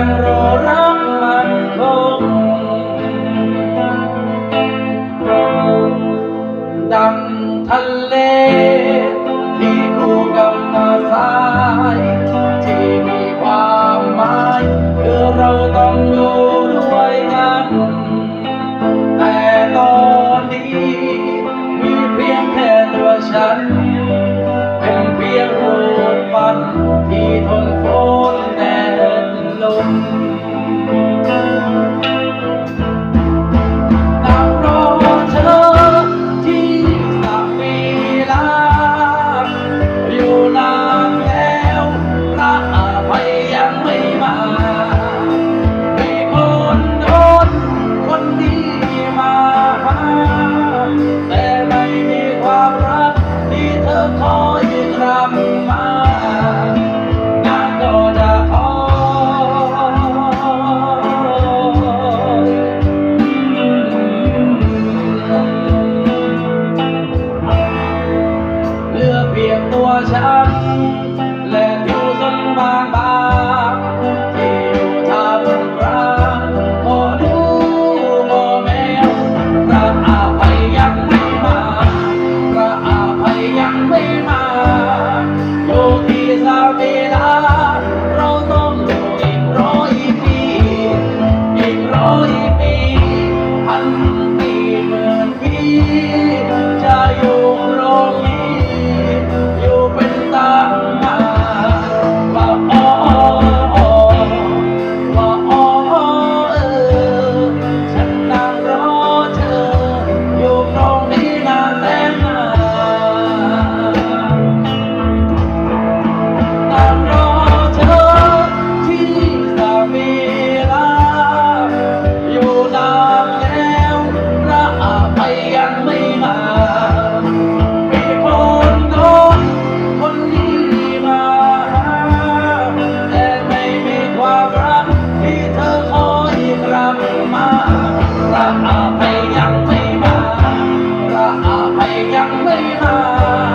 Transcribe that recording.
ยังรอรักมันคงดังทะเล ที่คู่กับนาสายที่มีความหมายคือเราต้องอยู่ด้วยกัน แต่ตอนนี้มีเพียงแค่ตัวฉัน ฉัน และผิวสันบางบางที่อยู่ทางกลางอดูโมเมนพระอาภัยยังไม่มาพระอาภัยยังไม่มาโยที่สามีลาเราต้องออีกร้อยปีอีกร้อยปีพันปีมื่นปี ยังไม่นา